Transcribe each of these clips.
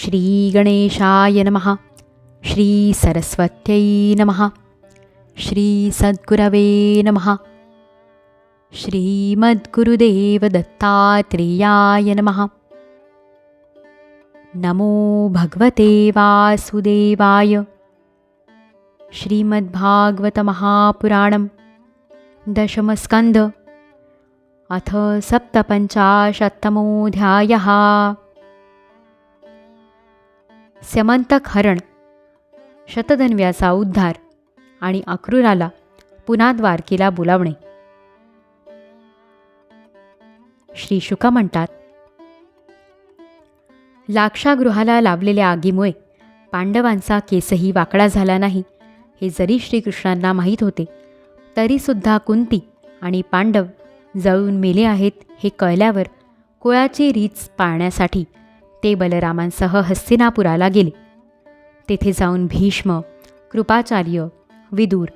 श्रीगणेशाय नमः। श्रीसरस्वत्यै नमः। श्रीसद्गुरवे नमः। श्रीमद्गुरुदेवदत्तात्रेयाय नमः। नमो भगवते वासुदेवाय। श्रीमद्भागवतमहापुराणं दशमस्कन्ध। अथ सप्तपञ्चाशत्तमोऽध्यायः स्यमंतक हरण शतधन्व्याचा उद्धार आणि अक्रूराला पुन्हा द्वारकेला बोलावणे. श्री शुका म्हणतात लाक्षागृहाला लावलेल्या आगीमुळे पांडवांचा केसही वाकडा झाला नाही हे जरी श्रीकृष्णांना माहीत होते तरीसुद्धा कुंती आणि पांडव जळून मेले आहेत हे कळल्यावर कुळाची रीच पाळण्यासाठी ते बलरामांसह हस्तिनापुराला गेले. तेथे जाऊन भीष्म कृपाचार्य विदूर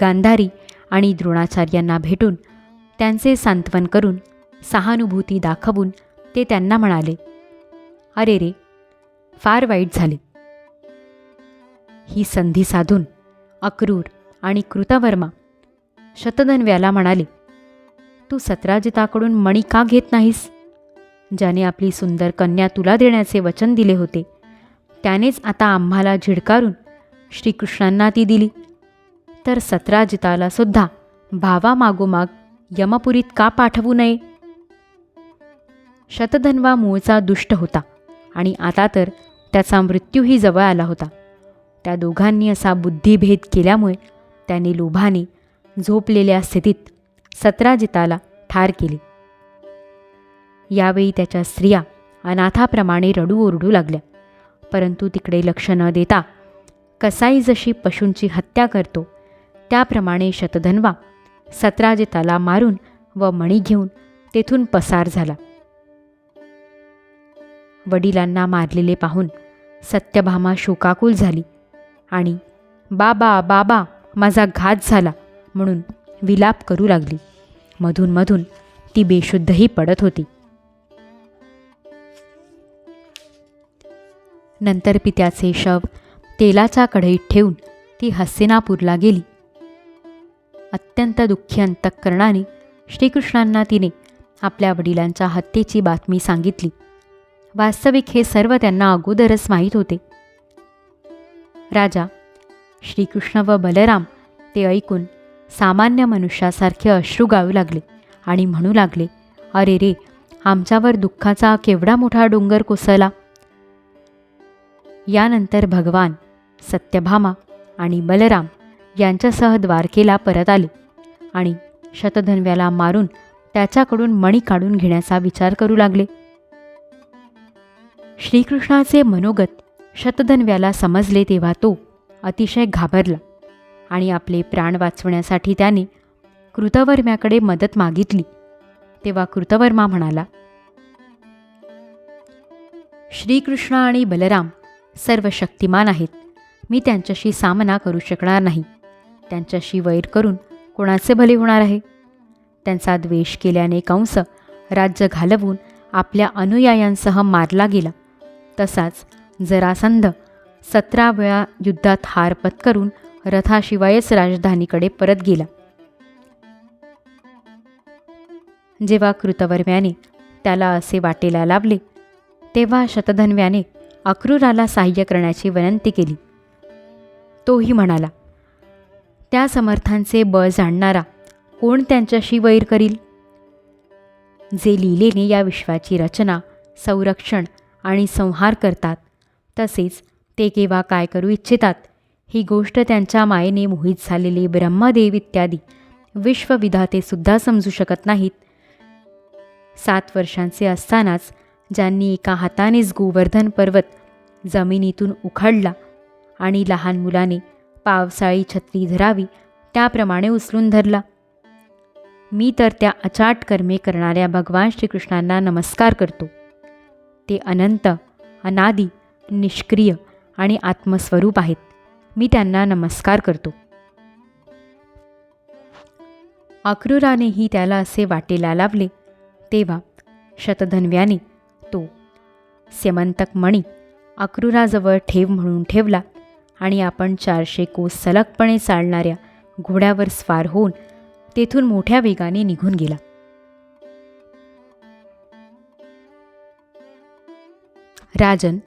गांधारी आणि द्रोणाचार्यांना भेटून त्यांचे सांत्वन करून सहानुभूती दाखवून ते त्यांना म्हणाले अरे रे फार वाईट झाले. ही संधी साधून अक्रूर आणि कृतवर्मा शतधन्व्याला म्हणाले तू सत्राजिताकडून मणी का घेत नाहीस? ज्याने आपली सुंदर कन्या तुला देण्याचे वचन दिले होते. त्यानेच आता आम्हाला झिडकारून श्रीकृष्णांना ती दिली. तर सत्राजिताला सुद्धा भावामागोमाग यमपुरीत का पाठवू नये? शतधन्वा मूळचा दुष्ट होता आणि आता तर त्याचा मृत्यूही जवळ आला होता. त्या दोघांनी असा बुद्धिभेद केल्यामुळे त्याने लोभाने झोपलेल्या स्थितीत सत्राजिताला ठार केले. यावेळी त्याच्या स्त्रिया अनाथाप्रमाणे रडू ओरडू लागल्या. परंतु तिकडे लक्ष न देता कसाई जशी पशूंची हत्या करतो त्याप्रमाणे शतधन्वा सत्राजिताला मारून व मणी घेऊन तेथून पसार झाला. वडिलांना मारलेले पाहून सत्यभामा शोकाकुल झाली आणि बाबा बाबा माझा घात झाला म्हणून विलाप करू लागली. मधून मधून ती बेशुद्धही पडत होती. नंतर पित्याचे शव तेलाच्या कढईत ठेवून ती हस्तिनापूरला गेली. अत्यंत दुःखी अंतःकरणाने श्रीकृष्णांना तिने आपल्या वडिलांच्या हत्येची बातमी सांगितली. वास्तविक हे सर्व त्यांना अगोदरच माहीत होते. राजा श्रीकृष्ण व बलराम ते ऐकून सामान्य मनुष्यासारखे अश्रू गाऊ लागले आणि म्हणू लागले अरे रे आमच्यावर दुःखाचा केवढा मोठा डोंगर कोसळला. यानंतर भगवान सत्यभामा आणि बलराम यांच्यासह द्वारकेला परत आले आणि शतधन्व्याला मारून त्याच्याकडून मणी काढून घेण्याचा विचार करू लागले. श्रीकृष्णाचे मनोगत शतधन्व्याला समजले तेव्हा तो अतिशय घाबरला आणि आपले प्राण वाचवण्यासाठी त्याने कृतवर्म्याकडे मदत मागितली. तेव्हा कृतवर्मा म्हणाला श्रीकृष्ण आणि बलराम सर्व शक्तिमान आहेत. मी त्यांच्याशी सामना करू शकणार नाही. त्यांच्याशी वैर करून कोणाचे भले होणार आहे? त्यांचा द्वेष केल्याने कंस राज्य घालवून आपल्या अनुयायांसह मारला गेला. तसाच जरासंध सतरा वेळा युद्धात हार पत्करून रथाशिवायच राजधानीकडे परत गेला. जेव्हा कृतवर्म्याने त्याला असे वाटेला लाभले तेव्हा शतधन्व्याने अक्रूराला सहाय्य करण्याची विनंती केली. तोही म्हणाला त्या समर्थांचे बळ जाणणारा कोण त्यांच्याशी वैर करील? जे लिलेने या विश्वाची रचना संरक्षण आणि संहार करतात तसेच ते केव्हा काय करू इच्छितात ही गोष्ट त्यांच्या मायेने मोहित झालेले ब्रह्मदेव इत्यादी विश्वविधातेसुद्धा समजू शकत नाहीत. सात वर्षांचे असतानाच ज्यांनी एका हातानेच गोवर्धन पर्वत जमिनीतून उखडला आणि लहान मुलाने पावसाळी छत्री धरावी त्याप्रमाणे उचलून धरला. मी तर त्या अचाट कर्मे करणाऱ्या भगवान श्रीकृष्णांना नमस्कार करतो. ते अनंत अनादी निष्क्रिय आणि आत्मस्वरूप आहेत. मी त्यांना नमस्कार करतो. अक्रूरानेही त्याला असे वाटेला लावले तेव्हा शतधन्व्याने सेमंतक मणी अक्रूराजवळ ठेव म्हणून ठेवला आणि आपण चारशे कोस सलगपणे चालणाऱ्या घोड्यावर स्वार होऊन तेथून मोठ्या वेगाने निघून गेला. राजन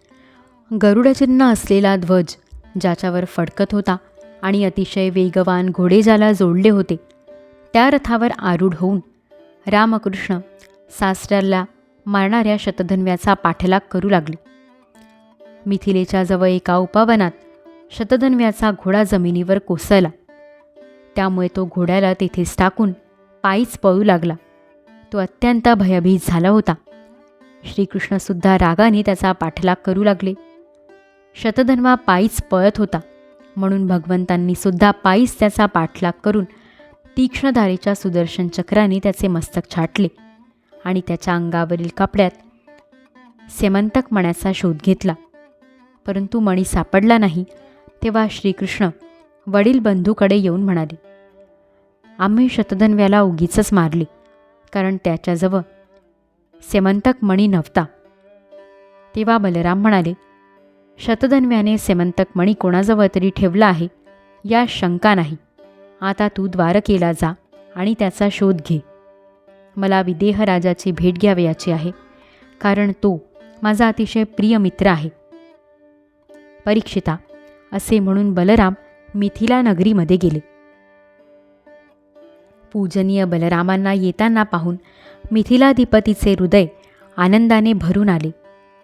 गरुडचिन्ह असलेला ध्वज ज्याच्यावर फडकत होता आणि अतिशय वेगवान घोडेजाला जोडले होते त्या रथावर आरूढ होऊन रामकृष्ण सासऱ्याला मारणाऱ्या शतधन्व्याचा पाठलाग करू लागले. मिथिलेच्या जवळ एका उपावनात शतधन्व्याचा घोडा जमिनीवर कोसळला. त्यामुळे तो घोड्याला तेथेच टाकून पायीच पळू लागला. तो अत्यंत भयभीत झाला होता. श्रीकृष्णसुद्धा रागाने त्याचा पाठलाग करू लागले. शतधन्वा पायीच पळत होता. म्हणून भगवंतांनी सुद्धा पायीच त्याचा पाठलाग करून तीक्ष्णधारेच्या सुदर्शन चक्राने त्याचे मस्तक छाटले. आणि त्याच्या अंगावरील कपड्यात सेमंतक मण्याचा शोध घेतला. परंतु मणी सापडला नाही तेव्हा श्रीकृष्ण वडील बंधूकडे येऊन म्हणाले आम्ही शतधन्व्याला उगीच मारले कारण त्याच्याजवळ सेमंतक मणी नव्हता. तेव्हा बलराम म्हणाले शतधन्व्याने सेमंतक मणी कोणाजवळ तरी ठेवला आहे या शंका नाही. आता तू द्वारकेला जा आणि त्याचा शोध घे. मला विदेहराजाची भेट घ्यावयाची आहे. कारण तो माझा अतिशय प्रिय मित्र आहे. परीक्षिता असे म्हणून बलराम मिथिला नगरीमध्ये गेले. पूजनीय बलरामांना येताना पाहून मिथिलाधिपतीचे हृदय आनंदाने भरून आले.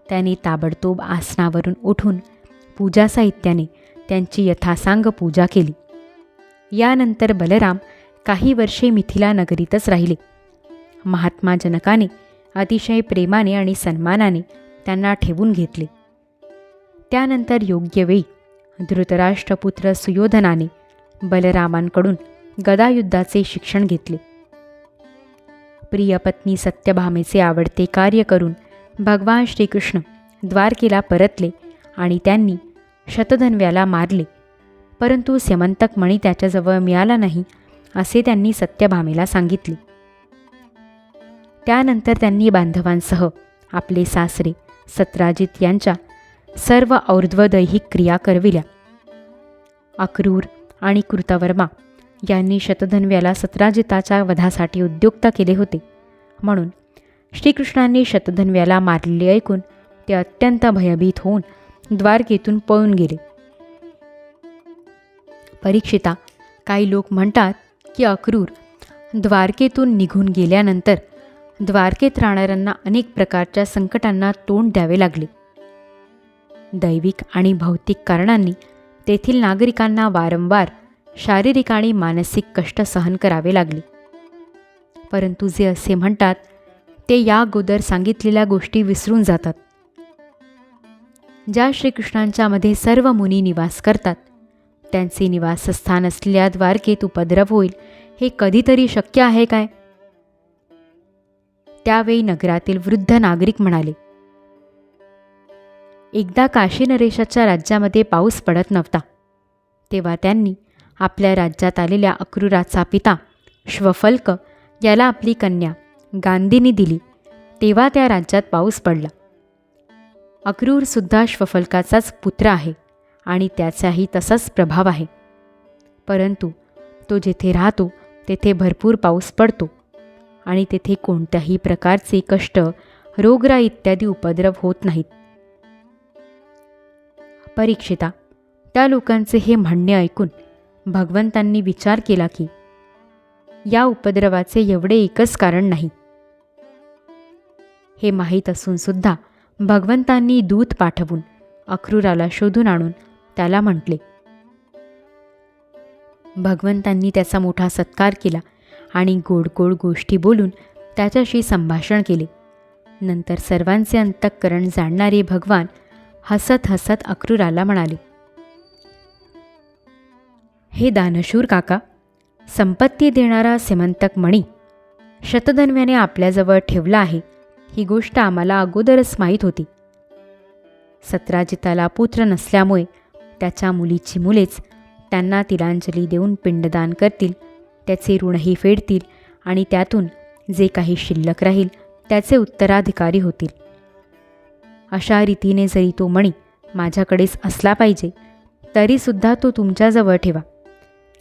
त्याने ताबडतोब आसनावरून उठून पूजा साहित्याने त्यांची यथासांग पूजा केली. यानंतर बलराम काही वर्षे मिथिला नगरीतच राहिले. महात्मा जनकाने अतिशय प्रेमाने आणि सन्मानाने त्यांना ठेवून घेतले. त्यानंतर योग्य वेळी धृतराष्ट्रपुत्र सुयोधनाने बलरामांकडून गदायुद्धाचे शिक्षण घेतले. प्रियपत्नी सत्यभामेचे आवडते कार्य करून भगवान श्रीकृष्ण द्वारकेला परतले आणि त्यांनी शतधन्व्याला मारले. परंतु स्यमंतक मणी त्याच्याजवळ मिळाला नाही असे त्यांनी सत्यभामेला सांगितले. त्यानंतर त्यांनी बांधवांसह आपले सासरे सत्राजित यांच्या सर्व और्ध्वदैहिक क्रिया करविल्या. अक्रूर आणि कृतवर्मा यांनी शतधन्व्याला सत्राजिताच्या वधासाठी उद्युक्त केले होते. म्हणून श्रीकृष्णांनी शतधन्व्याला मारलेले ऐकून ते अत्यंत भयभीत होऊन द्वारकेतून पळून गेले. परीक्षिता काही लोक म्हणतात की अक्रूर द्वारकेतून निघून गेल्यानंतर द्वारकेत राहणाऱ्यांना अनेक प्रकारच्या संकटांना तोंड द्यावे लागले. दैविक आणि भौतिक कारणांनी तेथील नागरिकांना वारंवार शारीरिक आणि मानसिक कष्ट सहन करावे लागले. परंतु जे असे म्हणतात ते या अगोदर सांगितलेल्या गोष्टी विसरून जातात. ज्या श्रीकृष्णांच्यामध्ये सर्व मुनी निवास करतात त्यांचे निवासस्थान असलेल्या द्वारकेत उपद्रव होईल हे कधीतरी शक्य आहे काय? त्यावेळी नगरातील वृद्ध नागरिक म्हणाले एकदा काशी नरेशाच्या राज्यामध्ये पाऊस पडत नव्हता तेव्हा त्यांनी आपल्या राज्यात आलेल्या अक्रूराचा पिता श्वफल्क याला आपली कन्या गांधीनी दिली तेव्हा त्या राज्यात पाऊस पडला. अक्रूरसुद्धा श्वफल्काचाच पुत्र आहे आणि त्याचाही तसाच प्रभाव आहे. परंतु तो जेथे राहतो तेथे भरपूर पाऊस पडतो. आणि तेथे कोणत्याही प्रकारचे कष्ट रोगरा इत्यादी उपद्रव होत नाहीत. परीक्षिता त्या लोकांचे हे म्हणणे ऐकून भगवंतांनी विचार केला की या उपद्रवाचे एवढे एकच कारण नाही. हे माहीत असूनसुद्धा भगवंतांनी दूत पाठवून अक्रूराला शोधून आणून त्याला म्हटले. भगवंतांनी त्याचा मोठा सत्कार केला आणि गोड गोड गोष्टी बोलून त्याच्याशी संभाषण केले. नंतर सर्वांचे अंतःकरण जाणणारे भगवान हसत हसत अक्रूराला म्हणाले हे दानशूर काका संपत्ती देणारा सिमंतक मणी शतधन्व्याने आपल्याजवळ ठेवला आहे. ही गोष्ट आम्हाला अगोदरच माहीत होती. सत्राजिताला पुत्र नसल्यामुळे त्याच्या मुलीची मुलेच त्यांना तिलांजली देऊन पिंडदान करतील त्याचे ऋणही फेडतील आणि त्यातून जे काही शिल्लक राहील त्याचे उत्तराधिकारी होतील. अशा रीतीने जरी तो मणी माझ्याकडेच असला पाहिजे तरीसुद्धा तो तुमच्याजवळ ठेवा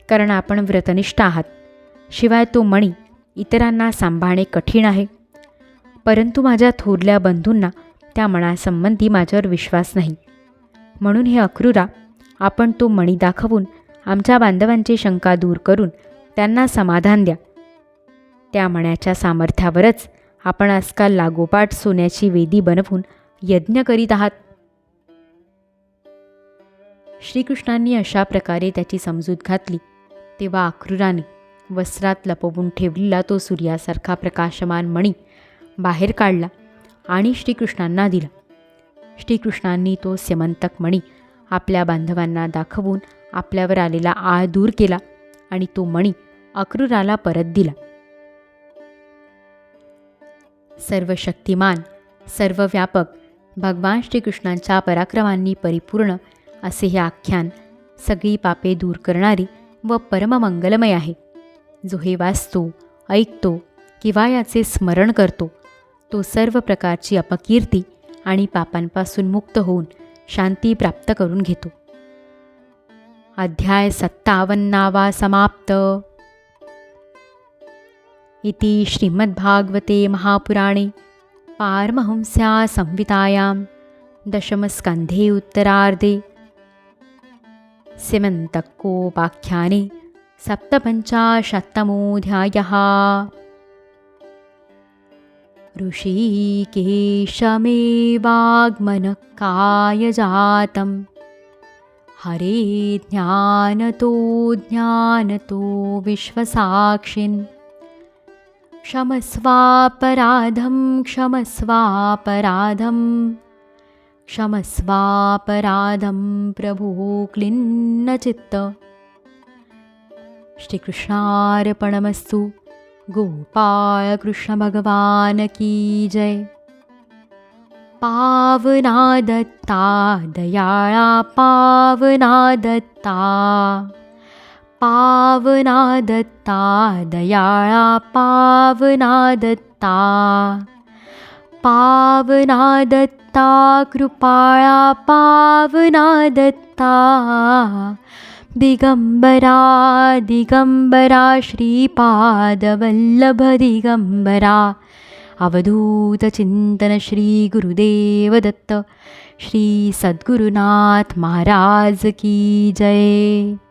कारण आपण व्रतनिष्ठ आहात. शिवाय तो मणी इतरांना सांभाळणे कठीण आहे. परंतु माझ्या थोरल्या बंधूंना त्या मनासंबंधी माझ्यावर विश्वास नाही. म्हणून हे अक्रूरा आपण तो मणी दाखवून आमच्या बांधवांची शंका दूर करून त्यांना समाधान द्या. त्या मण्याच्या सामर्थ्यावरच आपण आजकाल लागोपाठ सोन्याची वेदी बनवून यज्ञ करीत आहात. श्रीकृष्णांनी अशा प्रकारे त्याची समजूत घातली. तेव्हा अक्रूराने वस्त्रात लपवून ठेवलेला तो सूर्यासारखा प्रकाशमान मणी बाहेर काढला आणि श्रीकृष्णांना दिला. श्रीकृष्णांनी तो स्यमंतक मणी आपल्या बांधवांना दाखवून आपल्यावर आलेला आळ दूर केला. आणि तो मणी अक्रूराला परत दिला. सर्व शक्तिमान सर्व व्यापक भगवान श्रीकृष्णांच्या पराक्रमांनी परिपूर्ण असे हे आख्यान सगळी पापे दूर करणारी व परममंगलमय आहे. जो हे वाचतो ऐकतो किंवा याचे स्मरण करतो तो सर्व प्रकारची अपकीर्ती आणि पापांपासून मुक्त होऊन शांती प्राप्त करून घेतो. अध्याय सत्तावन्नावा समाप्त। इति श्रीमद्भागवते महापुराणे पारमहंस्या संहितायां दशमस्कन्धे उत्तरार्धे। सिमन्तकोपाख्याने सप्तपञ्चाशत्तमोऽध्यायः। ऋषिकेशमेवाग्मनकायजातं हरे ज्ञानतो ज्ञानतो विश्वसाक्षिन्। क्षमस्वापराधं क्षमस्वापराधं। क्षमस्वापराधं प्रभो क्लिन्नचित्त श्रीकृष्णार्पणमस्तु। गोपाळकृष्णभगवान की जय पावना दत्ता दयाळा पावना दत्ता पावना दत्ता दयाळा पावना दत्ता पावना दत्ता कृपाळा पावना दत्ता दिगंबरा दिगंबरा श्रीपादवल्लभ अवधूत चिंतन श्री गुरुदेव दत्त श्री सद्गुरुनाथ महाराज की जय।